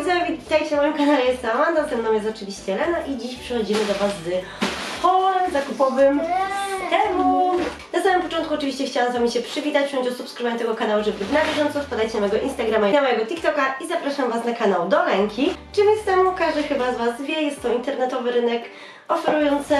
widzowie, witajcie na moim kanale, jestem Amanda, ze mną jest oczywiście Lena i dziś przychodzimy do Was z haulem zakupowym z temu. Na samym początku oczywiście chciałam z Wami się przywitać, przyjąć o subskrybowanie tego kanału, żeby być na bieżąco, wpadajcie na mojego Instagrama i na mojego TikToka i zapraszam Was na kanał do Lenki. Jest temu? Każdy chyba z Was wie, jest to internetowy rynek oferujący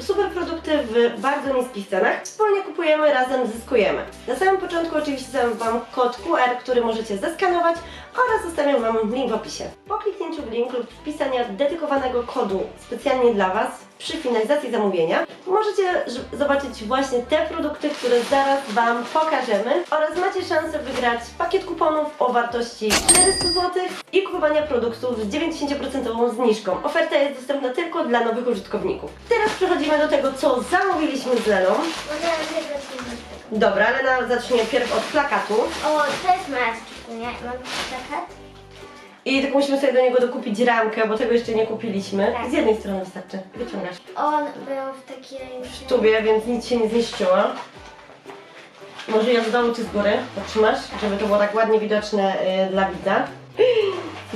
super produkty w bardzo niskich cenach. Wspólnie kupujemy, razem zyskujemy. Na samym początku oczywiście dam Wam kod QR, który możecie zeskanować oraz zostawiam Wam link w opisie. Po kliknięciu w link lub wpisania dedykowanego kodu specjalnie dla Was przy finalizacji zamówienia możecie zobaczyć właśnie te produkty, które zaraz Wam pokażemy oraz macie szansę wygrać pakiet kuponów o wartości 400 zł i kupowania produktów z 90% zniżką. Oferta jest dostępna tylko dla nowych użytkowników. Teraz przechodzimy do tego, co zamówiliśmy z Leną. Możemy jeden Dobra, Lena zacznie pierw od plakatu O, to jest moja szczególnie. Mam plakat. i tylko musimy sobie do niego dokupić ramkę, bo tego jeszcze nie kupiliśmy. Tak. Z jednej strony wystarczy. Wyciągasz. On był w takiej już... tubie, więc nic się nie zniszczyło. Może ja z dołu czy z góry potrzymasz, żeby to było tak ładnie widoczne y, dla widza.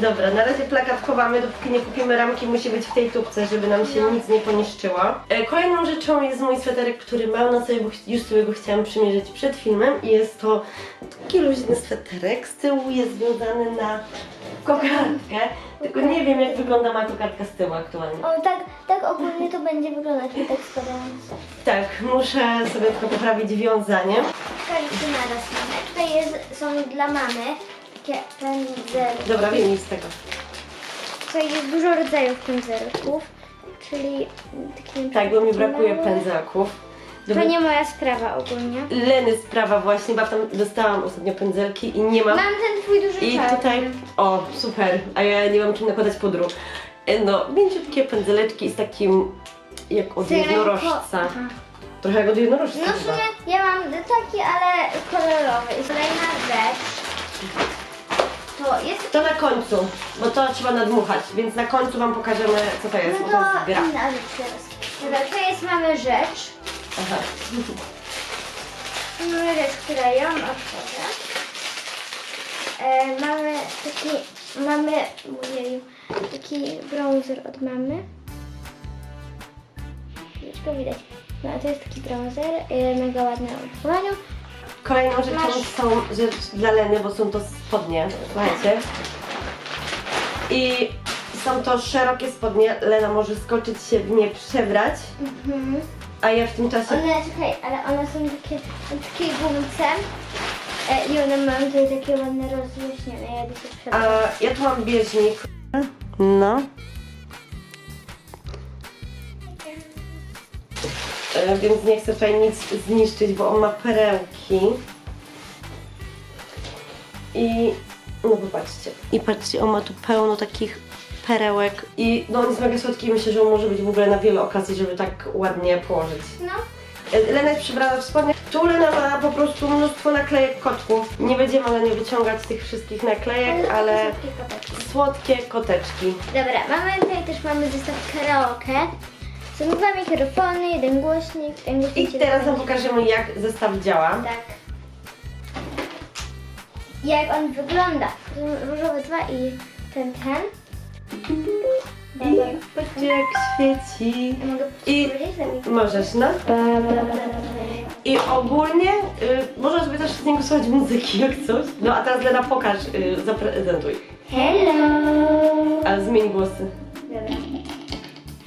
Dobra, na razie plakat chowamy, dopóki nie kupimy ramki, musi być w tej tubce, żeby nam się nic nie poniszczyło. E, Kolejną rzeczą jest mój sweterek, który mam na sobie, bo ch- już sobie go chciałam przymierzyć przed filmem i jest to taki luźny sweterek, z tyłu jest związany na kokardkę, tylko nie wiem jak wygląda moja kokardka z tyłu aktualnie. O, tak, tak ogólnie to będzie wyglądać, mi tak składając. Tak, muszę sobie tylko poprawić wiązanie. Każdy naraz mamy. Tutaj jest, są dla mamy takie pędzelki. Dobra, wiem nic z tego. Tutaj jest dużo rodzajów pędzelków, czyli takie... Tak, bo mi brakuje pędzelków. To nie moja sprawa ogólnie. Leny sprawa właśnie, bo tam dostałam ostatnio pędzelki i nie mam. Mam ten twój duży I czarny. tutaj, o super, a ja nie mam czym nakładać pudru. E, No, mięciutkie pędzeleczki z takim, jak od Tylko- jednorożca. Aha. Trochę jak od jednorożca No w chyba. sumie ja mam taki, ale kolorowy. I kolejna rzecz. To jest... To na końcu, bo to trzeba nadmuchać, więc na końcu Wam pokażemy co to jest, No bo to to jest gra. inna rzecz teraz. Dobra, to jest mamy rzecz. Aha. Mamy rzecz, która ją otworzę. E, mamy taki, mamy, ojeju, taki bronzer od mamy. Chwileczkę widać. No, to jest taki bronzer, e, mega ładny w opakowaniu. Kolejną rzeczą są rzecz dla Leny, bo są to spodnie, słuchajcie. I są to szerokie spodnie, Lena może skoczyć się w nie przebrać, Mhm. a ja w tym czasie... One, czekaj, ale one są takie, na takiej gumce e, i one mają tutaj takie ładne rozluźnione. Ja idę się A przebrać. ja tu mam bieżnik. No. Więc nie chcę tutaj nic zniszczyć, bo on ma perełki. I no popatrzcie. I patrzcie, on ma tu pełno takich perełek. I no on jest mega słodki i myślę, że on może być w ogóle na wiele okazji, żeby tak ładnie położyć. No, E, Lena jest przebrana w spodnie. Tu Lena ma po prostu mnóstwo naklejek kotków. Nie będziemy ale nie wyciągać tych wszystkich naklejek, ale słodkie koteczki. Dobra, mamy tutaj też mamy zestaw karaoke. Są dwa mikrofony, jeden głośnik, ten I głośnik się teraz wam wyłączy. pokażemy jak zestaw działa. Tak. Jak on wygląda. To są Różowe dwa i ten, ten. I patrzcie jak świeci. Ja mogę I powiedzieć za mikrofon? możesz, no. I ogólnie y, można sobie też z niego słuchać muzyki jak coś. No a teraz Lena pokaż, y, zaprezentuj. Hello! Ale zmień głosy.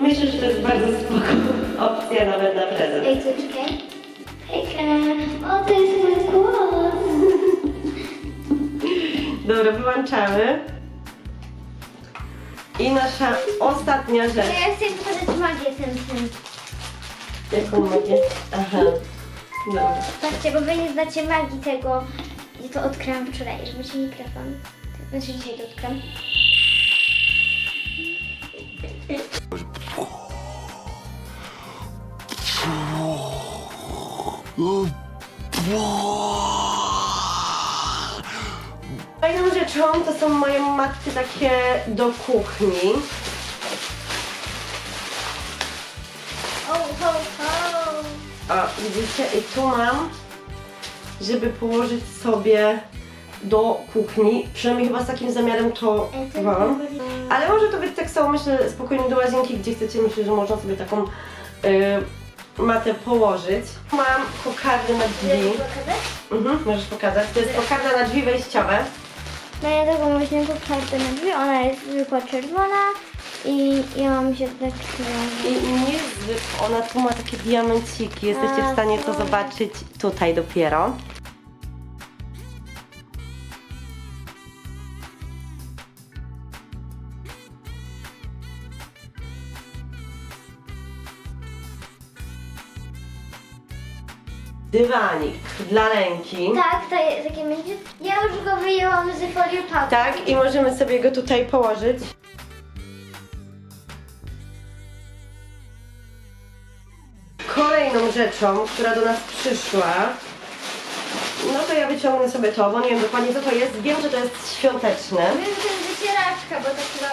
myślę, że to jest bardzo spoko opcja nawet na prezent. Ej, czekaj. Hejka! O, to jest mój głos! Dobra, wyłączamy. I nasza ostatnia rzecz. Ja chcę pokazać magię ten, ten. Jaką magię? Aha. Dobra. Patrzcie, bo wy nie znacie magii tego. Ja to odkryłam wczoraj, żeby ci mikrofon. Znaczy dzisiaj to odkryłam. Fajną rzeczą to są moje matki takie do kuchni. O, ho, ho. O, widzicie? I tu mam, żeby położyć sobie do kuchni. Przynajmniej chyba z takim zamiarem to Ej, to mam. jest bardzo- Ale może to być tak samo, myślę, spokojnie do łazienki, gdzie chcecie. Myślę, że można sobie taką y, matę położyć. Mam kokardę na drzwi. Mhm, możesz pokazać. To jest kokarda na drzwi wejściowe. No ja taką właśnie kartę na drzwi, ona jest zwykła czerwona i ja mam się tak I niezwykle, ona tu ma takie diamenciki. Jesteście w stanie to zobaczyć tutaj dopiero. Dywanik dla ręki. Tak, to jest takie będzie. Ja już go wyjęłam z folii papieru. Tak, i możemy sobie go tutaj położyć. Kolejną rzeczą, która do nas przyszła, no to ja wyciągnę sobie to, bo nie wiem dokładnie co to jest. Wiem, że to jest świąteczne. Wiem, że to jest wycieraczka, bo to chyba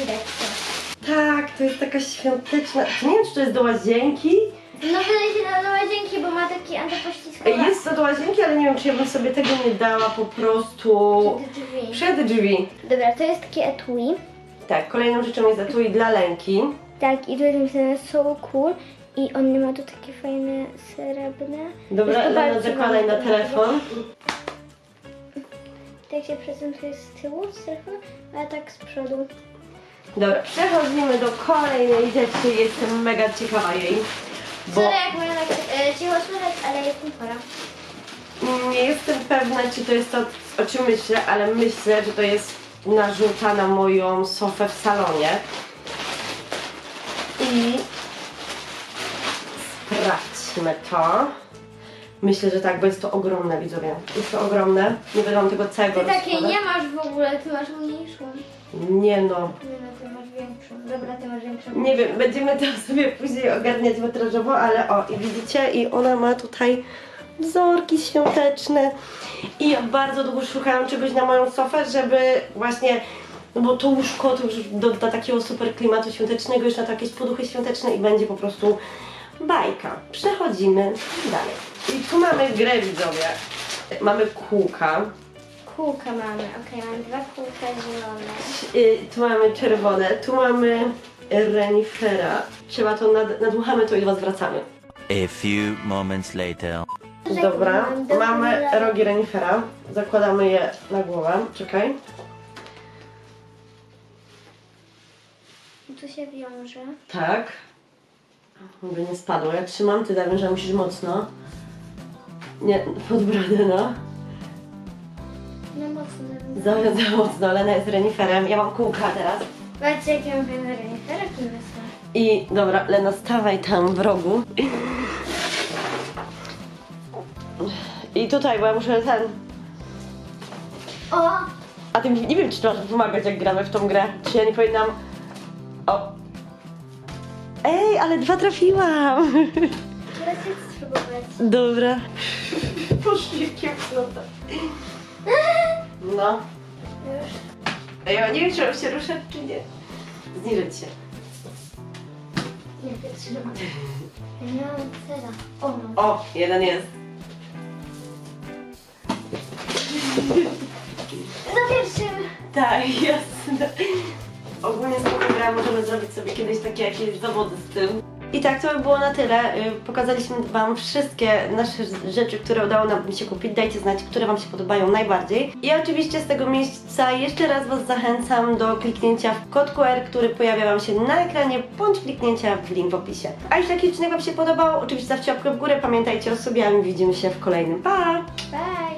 widać to. Tak, to jest taka świąteczna. Nie wiem, czy to jest do łazienki. No wydaje się na łazienki, bo ma taki antypoślizgowy. Jest to do łazienki, ale nie wiem, czy ja bym sobie tego nie dała po prostu drzwi. przed drzwi. Dobra, to jest takie etui. Tak, kolejną rzeczą jest etui dla lęki. Tak, i tu jest napisane so cool. I on ma tu takie fajne srebrne. Dobra, Jest to Lena, bardzo zakładaj na ładne. telefon. Tak się prezentuje z tyłu, z telefonu, a tak z przodu. Dobra, przechodzimy do kolejnej rzeczy. Jestem mega ciekawa jej. Bo Sorry, jak mówię tak e, cicho słychać, ale jestem chora. nie jestem pewna, czy to jest to, o czym myślę, ale myślę, że to jest narzuta na moją sofę w salonie. I sprawdźmy to. Myślę, że tak, bo jest to ogromne, widzowie. Jest to ogromne. Nie wam tego całego Ty takiej rozkładać. nie masz w ogóle, ty masz mniejszą. Nie no. Nie no, ty masz większą. Dobra. Nie wiem, będziemy to sobie później ogarniać metrażowo, ale o, i widzicie, i ona ma tutaj wzorki świąteczne. I ja bardzo długo szukałam czegoś na moją sofę, żeby właśnie, no bo to łóżko to już doda takiego super klimatu świątecznego, jeszcze na to jakieś poduchy świąteczne i będzie po prostu bajka. Przechodzimy dalej. I tu mamy grę, widzowie. Mamy kółka. Kółka mamy, okej, mamy dwa kółka zielone. Y, tu mamy czerwone, tu mamy renifera. Trzeba to, nad, nadmuchamy to i do was wracamy. A few moments later. Dobra, mamy rogi renifera. Zakładamy je na głowę. Czekaj. Tu się wiąże. Tak. Żeby nie spadło. Ja trzymam, ty że musisz mocno. Nie, pod brodę, no. No mocno. Za, za mocno. Lena jest reniferem. Ja mam kółka teraz. Patrzcie, jakie mam fajne renifery, wysłał. I dobra, Lena, stawaj tam w rogu. I tutaj, bo ja muszę ten. O! A ty nie wiem, czy ty masz pomagać, jak gramy w tą grę. Czy ja nie powinnam. O. Ej, ale dwa trafiłam. Teraz chcę spróbować. Dobra. Poszli kiepsnota. No. Już. Ej, ja nie wiem, czy mam się ruszać, czy nie. Zniżyć się. Nie wytrzymam. Ja mam cera. O, no. O, jeden jest. Za pierwszym. Tak, jasne. Ogólnie z tą grę możemy zrobić sobie kiedyś takie jakieś zawody z tym. I tak, to by było na tyle. Y, Pokazaliśmy Wam wszystkie nasze rzeczy, które udało nam się kupić. Dajcie znać, które Wam się podobają najbardziej. I oczywiście z tego miejsca jeszcze raz Was zachęcam do kliknięcia w kod QR, który pojawia Wam się na ekranie, bądź kliknięcia w link w opisie. A jeśli taki odcinek Wam się podobał, oczywiście stawcie łapkę w górę, pamiętajcie o sobie, a my widzimy się w kolejnym. Pa! Bye.